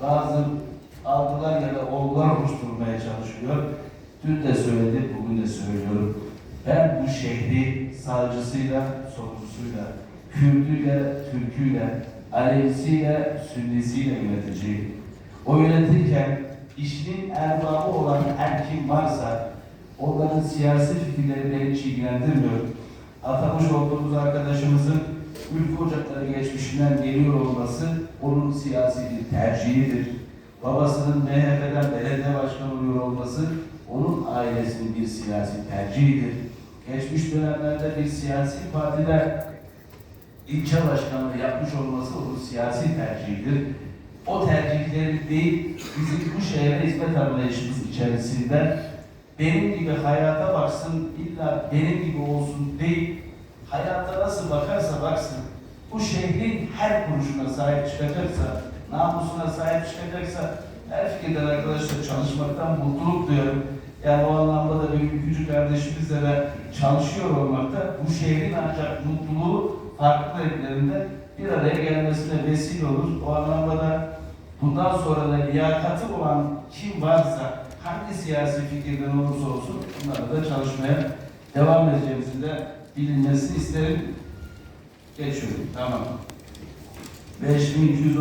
Bazı algılar ya da olgular oluşturmaya çalışıyor. Dün de söyledim, bugün de söylüyorum. Ben bu şehri sağcısıyla, solcusuyla, Kürdüyle, Türküyle, Alevisiyle, Sünnisiyle yöneteceğim. O yönetirken işinin erbabı olan her kim varsa onların siyasi fikirleri beni ilgilendirmiyor. Atamış olduğumuz arkadaşımızın ülke ocakları geçmişinden geliyor olması onun siyasi bir tercihidir. Babasının MHP'den belediye başkanı oluyor olması onun ailesinin bir siyasi tercihidir. Geçmiş dönemlerde bir siyasi partide ilçe başkanlığı yapmış olması onun siyasi tercihidir. O tercihleri değil, bizim bu şehre hizmet anlayışımız içerisinde benim gibi hayata baksın, illa benim gibi olsun değil, hayata nasıl bakarsa baksın, bu şehrin her kuruşuna sahip çıkacaksa, namusuna sahip çıkacaksa, her fikirden arkadaşlar çalışmaktan mutluluk duyuyorum. Yani o anlamda da benim küçük kardeşimizle de çalışıyor olmakta, bu şehrin ancak mutluluğu farklı renklerinde bir araya gelmesine vesile olur. O anlamda da bundan sonra da liyakati olan kim varsa, hangi siyasi fikirden olursa olsun bunlarla da çalışmaya devam edeceğimizin de bilinmesini isterim. Geçiyorum. Tamam. 5210